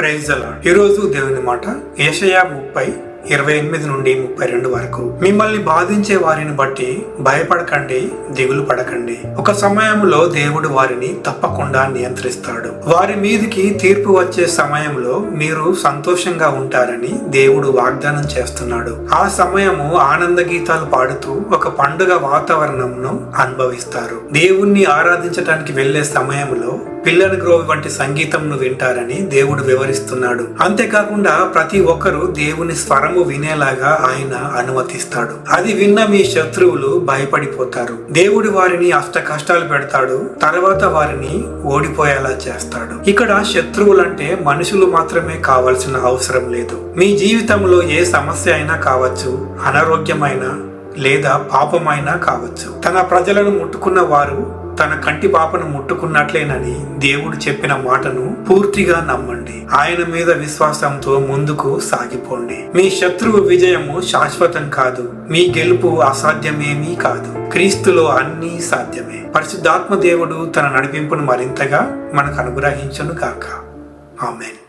Praise అలా ఈరోజు దేవుని మాట ఏషయా ముప్పై ఇరవై ఎనిమిది నుండి ముప్పై రెండు వరకు. మిమ్మల్ని బాధించే వారిని బట్టి భయపడకండి దిగులు పడకండి. ఒక సమయంలో దేవుడు వారిని తప్పకుండా నియంత్రిస్తాడు. వారి మీదికి తీర్పు వచ్చే సమయంలో మీరు సంతోషంగా ఉంటారని దేవుడు వాగ్దానం చేస్తున్నాడు. ఆ సమయము ఆనంద గీతాలు పాడుతూ ఒక పండుగ వాతావరణంను అనుభవిస్తారు. దేవుణ్ణి ఆరాధించడానికి వెళ్ళే సమయంలో పిల్లల గ్రోవ్ వంటి సంగీతంను వింటారని దేవుడు వివరిస్తున్నాడు. అంతేకాకుండా ప్రతి ఒక్కరూ దేవుని స్వరము వినేలాగా ఆయన అనుమతిస్తాడు. అది విన్న మీ శత్రువులు భయపడిపోతారు. దేవుడు వారిని అష్ట కష్టాలు పెడతాడు తర్వాత వారిని ఓడిపోయేలా చేస్తాడు. ఇక్కడ శత్రువులంటే మనుషులు మాత్రమే కావాల్సిన అవసరం లేదు. మీ జీవితంలో ఏ సమస్య అయినా కావచ్చు అనారోగ్యమైన లేదా పాపమైనా కావచ్చు. తన ప్రజలను ముట్టుకున్న వారు తన కంటి పాపను ముట్టుకున్నట్లేనని దేవుడు చెప్పిన మాటను పూర్తిగా నమ్మండి. ఆయన మీద విశ్వాసంతో ముందుకు సాగిపోండి. మీ శత్రువు విజయము శాశ్వతం కాదు. మీ గెలుపు అసాధ్యమేమీ కాదు. క్రీస్తులో అన్నీ సాధ్యమే. పరిశుద్ధాత్మ దేవుడు తన నడిపింపును మరింతగా మనకు అనుగ్రహించను కాక ఆమెన్.